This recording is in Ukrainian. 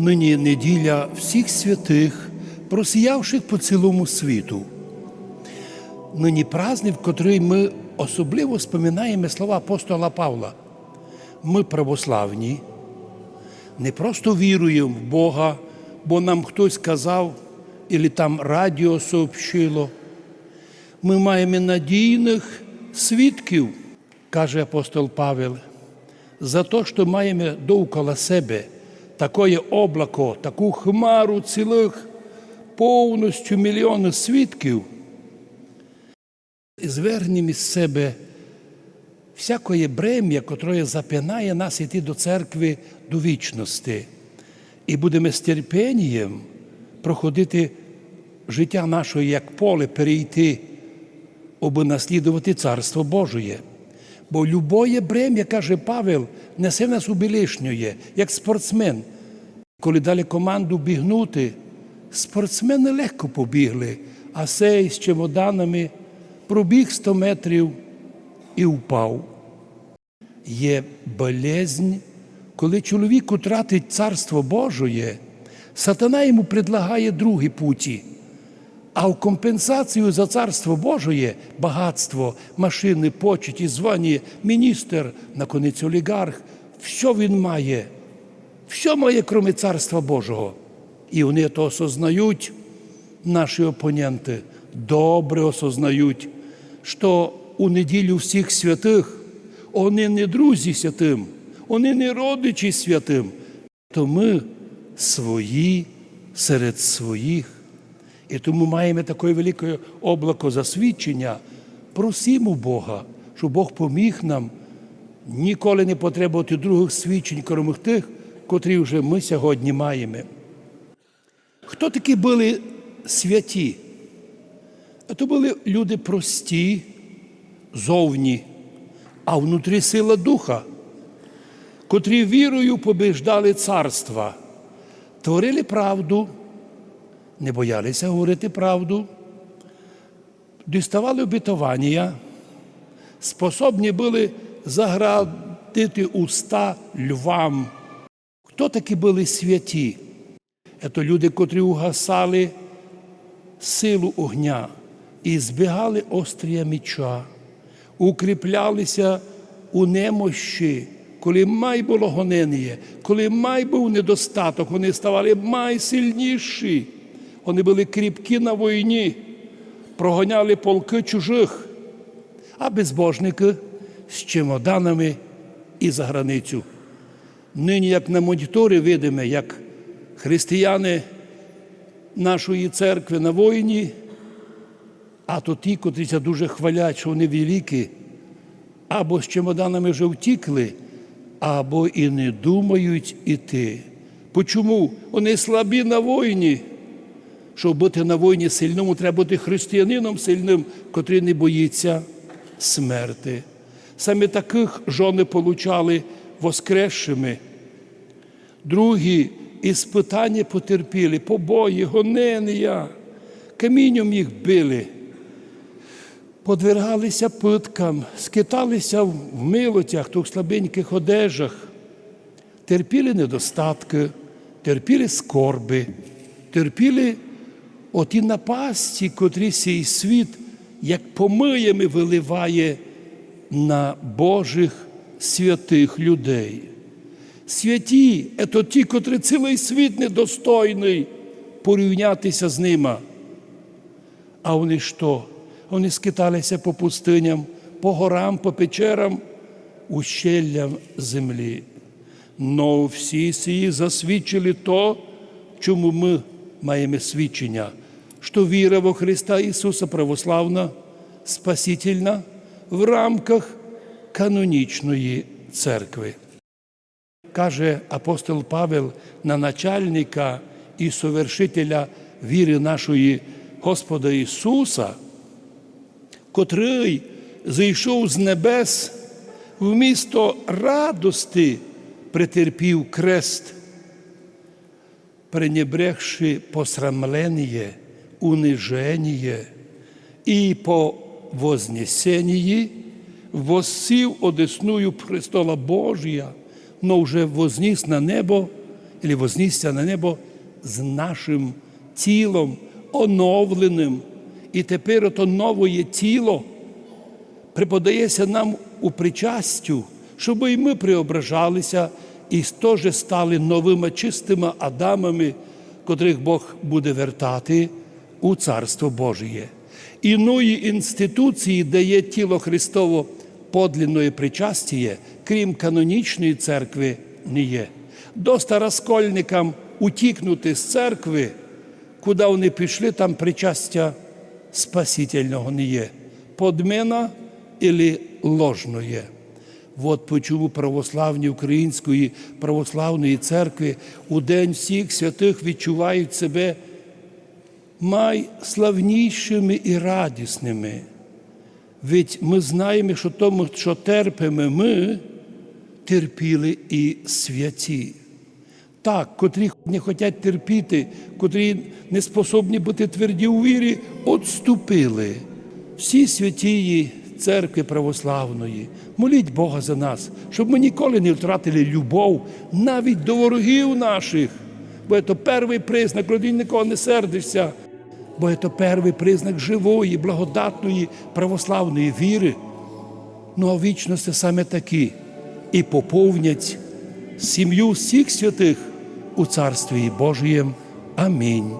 Нині неділя всіх святих, просіявших по цілому світу. Нині праздник, котрий ми особливо споминаємо слова апостола Павла. Ми православні, не просто віруємо в Бога, бо нам хтось сказав, або там радіо сообщило. Ми маємо надійних свідків, каже апостол Павел, за те, що маємо довкола себе таке облако, таку хмару цілих повністю мільйони свідків, і звернемо із себе всякое брем'я, котре запинає нас йти до церкви до вічності, і будемо з терпінням проходити життя наше як поле, перейти, аби наслідувати Царство Божоє. Бо любоє брем'я, каже Павел, несе нас у білишньоє, як спортсмен. Коли дали команду бігнути, спортсмени легко побігли, а сей з чемоданами пробіг 100 метрів і впав. Є болезнь, коли чоловік втратить царство Божоє, сатана йому предлагає другі путі. А в компенсацію за царство Божоє багатство, машини, почеті, звання, міністр, наконець олігарх, що він має, що має, крім царства Божого. І вони то осознають, наші опоненти, добре осознають, що у неділю всіх святих вони не друзі святим, вони не родичі святим, то ми свої серед своїх. І тому маємо таке велике облако засвідчення. Просимо Бога, щоб Бог поміг нам ніколи не потребувати других свідчень, крім тих, котрі вже ми сьогодні маємо. Хто такі були святі? То були люди прості, зовні, а внутрі сила духа, котрі вірою побіждали царства, творили правду не боялися говорити правду, діставали обітування, способні були заградити уста львам. Хто такі були святі? Це люди, котрі угасали силу огня і збігали острія міча, укріплялися у немощі, коли май було гонення, коли май був недостаток, вони ставали май сильніші. Вони були кріпкі на війні, проганяли полки чужих, а безбожники з чемоданами і за границю. Нині, як на моніторі видимо, як християни нашої церкви на війні, а то ті, котрі дуже хвалять, що вони великі, або з чемоданами вже втікли, або і не думають іти. Почому? Вони слабі на війні. Щоб бути на війні сильному, треба бути християнином сильним, котрий не боїться смерти. Саме таких жони получали воскресшими. Другі іспитання потерпіли, побої, гонення, камінням їх били, подвергалися питкам, скиталися в милотях, в слабеньких одежах, терпіли недостатки, терпіли скорби, терпіли оті напасті, котрі сій світ, як помиями виливає на Божих святих людей. Святі це ті, котрі цілий світ недостойний порівнятися з ними. А вони що? Вони скиталися по пустиням, по горам, по печерам, ущеллям землі. Но всі сії засвідчили то, чому ми маємо свідчення, що віра во Христа Ісуса православна, спасительна в рамках канонічної церкви. Каже апостол Павел на начальника і совершителя віри нашої Господа Ісуса, котрий зійшов з небес в місто радости, претерпів крест пренебрегши посрамление, унижение, и по вознесении воссів одесную престола Божия, но вже возніс на небо і вознісся на небо з нашим тілом, оновленим. І тепер ото нове тіло преподається нам у причастю, щоб і ми преображалися і теж стали новими чистими Адамами, котрих Бог буде вертати у Царство Божє. Іної інституції, де є тіло Христово подлинної причастіє, крім канонічної церкви, не є. Доста розкольникам утікнути з церкви, куди вони пішли, там причастя спасительного не є. Подмена или ложное. От почому православні Української православної церкви у День всіх святих відчувають себе найславнішими і радісними. Ведь ми знаємо, що тому, що терпимо ми, терпіли і святі. Так, котрі не хочуть терпіти, котрі не способні бути тверді у вірі, отступили. Всі святії церкви православної, моліть Бога за нас, щоб ми ніколи не втратили любов навіть до ворогів наших. Бо це перший признак, коли нікого не сердишся, бо це перший признак живої, благодатної православної віри. Ну а вічності саме такі і поповнять сім'ю всіх святих у Царстві Божієм. Амінь.